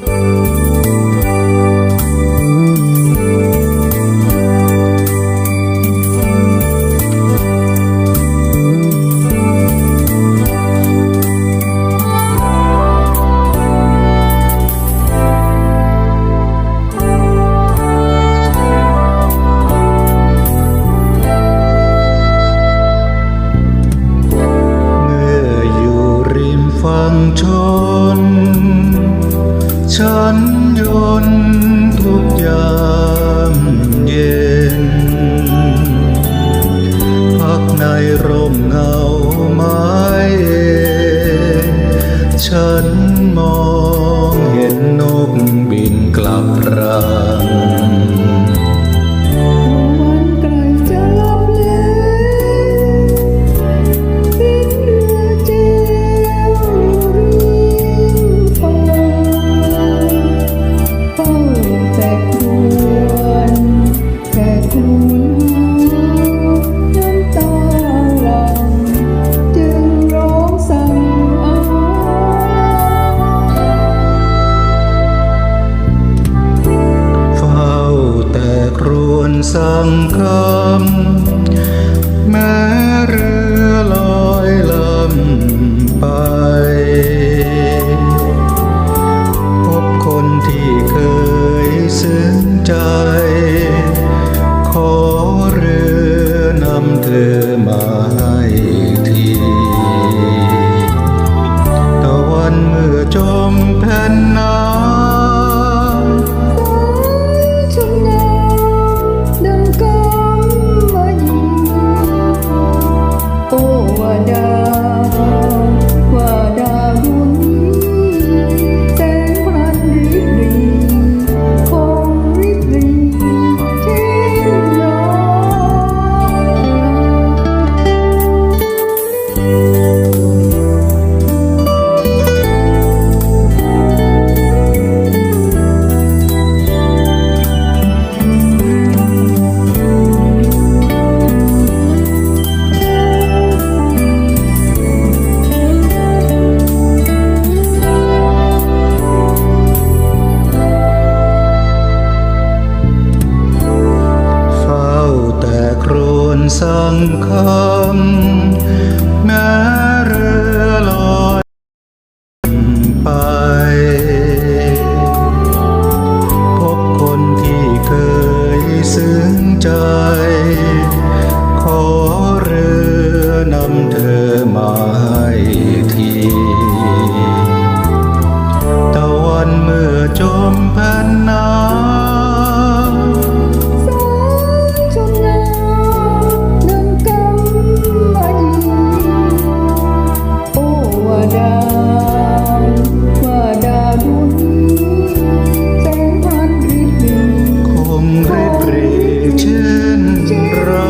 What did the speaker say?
เมื่ออยู่ริมฝั่งชน ฉันยนทุกยามเย็น พักในร่มเงาไม้เองฉันมองเห็นนกบินกลับรา สั่งคำแม้เรือลอยลำไป พบคนที่เคยซึ้งใจ ขอเรือนำเธอมาให้ทีตะวันเมื่อจมแผ่นน้ำ สังคำแม้เรือลอยไปพบคนที่เคยซึ้งใจ รื่นเริงเช่นเรา